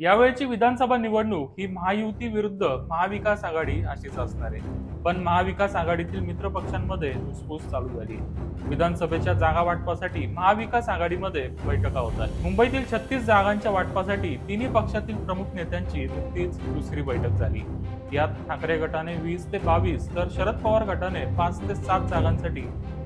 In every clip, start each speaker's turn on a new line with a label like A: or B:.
A: यावेळची विधानसभा निवडणूक ही महायुती विरुद्ध महाविकास आघाडी अशीच असणार आहे. पण महाविकास आघाडीतील मित्र पक्षांमध्ये धुसफूस चालू झाली विधानसभेच्या जागा वाटपासाठी महाविकास आघाडीमध्ये बैठका होत आहेत. मुंबईतील छत्तीस जागांच्या वाटपासाठी तिन्ही पक्षातील प्रमुख नेत्यांची नुकतीच दुसरी बैठक झाली. यात ठाकरे गटाने वीस ते बावीस तर शरद पवार गटाने पाच ते सात जागांसाठी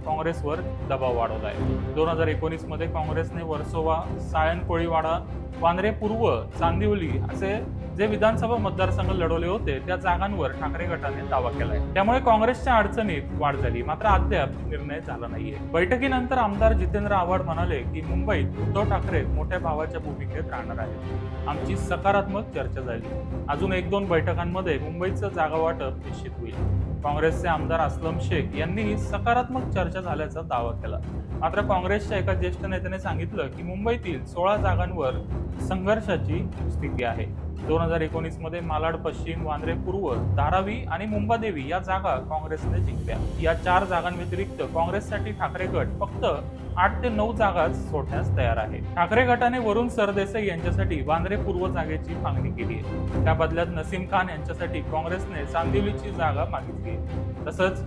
A: काँग्रेसवर दबाव वाढवला आहे दोन हजार एकोणीसमध्ये काँग्रेसने वर्सोवा सायन कोळीवाडा वांद्रे पूर्व चांदिवली असे जे विधानसभा मतदारसंघ लढवले होते त्या जागांवर ठाकरे गटाने दावा केलाय. त्यामुळे काँग्रेसच्या अडचणीत वाढ झाली. मात्र अद्याप निर्णय झाला नाहीये. बैठकीनंतर आमदार जितेंद्र आव्हाड म्हणाले की मुंबईत उद्धव ठाकरे मोठ्या भावाच्या भूमिकेत राहणार आहेत. आमची सकारात्मक चर्चा झाली अजून एक दोन बैठकांमध्ये मुंबईचं जागा वाटप निश्चित होईल. काँग्रेसचे आमदार असलम शेख यांनीही सकारात्मक चर्चा झाल्याचा दावा केला. मात्र काँग्रेसच्या एका ज्येष्ठ नेत्याने सांगितलं की मुंबईतील सोळा जागांवर संघर्षाची स्थिती आहे. दोन हजार एकोणीसमध्ये मालाड पश्चिम वांद्रे पूर्व धारावी आणि मुंबादेवी या जागा काँग्रेसने जिंकल्या. या चार जागांव्यतिरिक्त काँग्रेससाठी ठाकरे गट फक्त आठ ते नऊ जागाच सोडण्यास तयार आहे. ठाकरे गटाने वरुण सरदेसाई यांच्यासाठी वांद्रे पूर्व जागेची मागणी केली आहे. त्या बदल्यात नसीम खान यांच्यासाठी काँग्रेसने चांदिवलीची जागा मागितली तसंच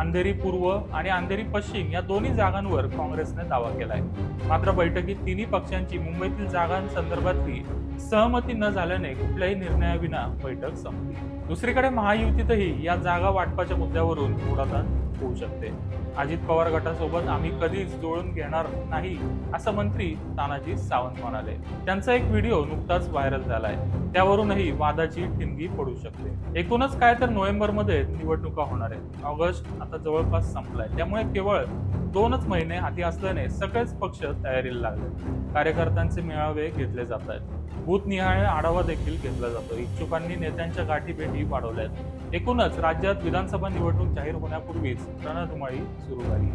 A: अंधेरी पूर्व आणि अंधेरी पश्चिम या दोन्ही जागांवर काँग्रेसने दावा केलाय. मात्र बैठकीत तिन्ही पक्षांची मुंबईतील जागांसंदर्भातली सहमती न झाल्याने कुठल्याही निर्णयाविना बैठक संपली. दुसरीकडे महायुतीतही या जागा वाटपाच्या मुद्द्यावरून उडाताण होऊ शकते. अजित पवार गटासोबत आम्ही कधीच जुळून घेणार नाही असं मंत्री तानाजी सावंत म्हणाले. त्यांचा एक व्हिडिओ नुकताच व्हायरल झालाय. त्यावरूनही वादाची ठिणगी पडू शकते. एकूणच काय तर नोव्हेंबरमध्ये निवडणुका होणार आहेत. ऑगस्ट आता जवळपास संपलाय. त्यामुळे केवळ दोनच महिने हाती असल्याने सगळेच पक्ष तयारीला लागले. कार्यकर्त्यांचे मेळावे घेतले जात आहेत बूथनिहाय आढावा देखील घेतला जातो. इच्छुकांनी नेत्यांच्या गाठीभेटी वाढवल्या आहेत एकूणच राज्यात विधानसभा निवडणूक जाहीर होण्यापूर्वीच रणधुमाळी सुरू झाली.